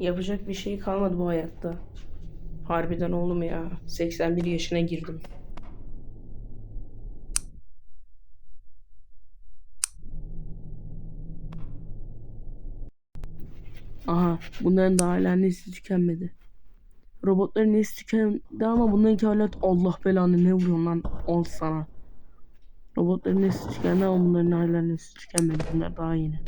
Yapacak bir şey kalmadı bu hayatta. Harbiden oğlum ya. 81 yaşına girdim. Aha bunların da hala nesli tükenmedi. Robotların nesli tükendi ama bunlarınki hala Allah belanı ne vuruyorsun lan ol sana. Robotların nesli tükendi ama bunların hala nesli tükenmedi. Bunlar daha yeni.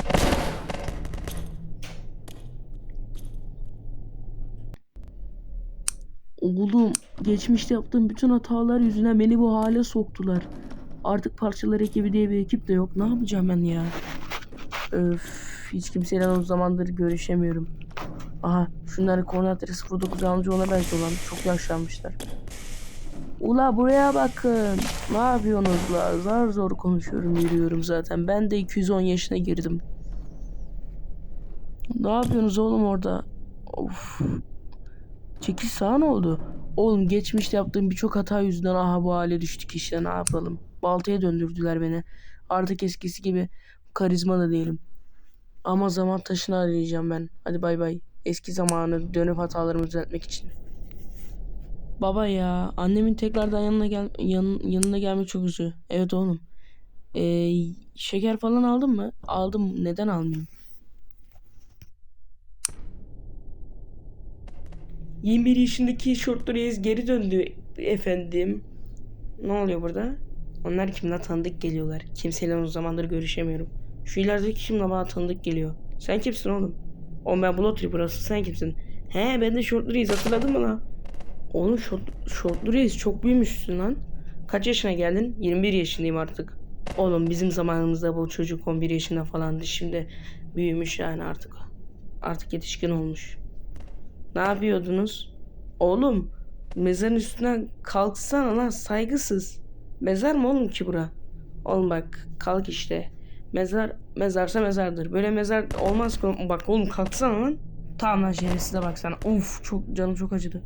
Oğlum geçmişte yaptığım bütün hatalar yüzünden beni bu hale soktular. Artık parçalar ekibi diye bir ekip de yok. Ne yapacağım ben ya? Öf, hiç kimseyle o zamandır görüşemiyorum. Aha şunları koordinatları 09 amca ona benziyor lan. Çok yaşlanmışlar. Ula buraya bakın. Ne yapıyorsunuz la? Zar zor konuşuyorum yürüyorum zaten. Ben de 210 yaşına girdim. Ne yapıyorsunuz oğlum orada? Of. Çekil sağa ne oldu? Oğlum geçmişte yaptığım birçok hata yüzünden aha bu hale düştük işte ne yapalım. Baltaya döndürdüler beni. Artık eskisi gibi karizma da değilim. Ama zaman taşını arayacağım ben. Hadi bay bay. Eski zamanı dönüp hatalarımı düzeltmek için. Baba ya annemin tekrardan yanına gel yan, yanına gelmek çok üzücü. Evet oğlum. Ee, şeker falan aldın mı? Aldım. Neden almayayım? 21 yaşındaki şortlu reis geri döndü efendim. Ne oluyor burada? Onlar kimle tanıdık geliyorlar. Kimseyle uzun zamandır görüşemiyorum. Şu ilerideki kimle bana tanıdık geliyor. Sen kimsin oğlum? Oğlum ben Blood burası sen kimsin? He ben de şortlu reis hatırladın mı lan? Oğlum şort, şortlu reis çok büyümüşsün lan. Kaç yaşına geldin? 21 yaşındayım artık. Oğlum bizim zamanımızda bu çocuk 11 yaşında falandı. Şimdi büyümüş yani artık. Artık yetişkin olmuş. Ne yapıyordunuz? Oğlum mezarın üstünden kalksana lan saygısız. Mezar mı oğlum ki bura? Oğlum bak kalk işte. Mezar mezarsa mezardır. Böyle mezar olmaz ki. Bak oğlum kalksana lan. Tamam lan şerefsize baksana. Of çok canım çok acıdı.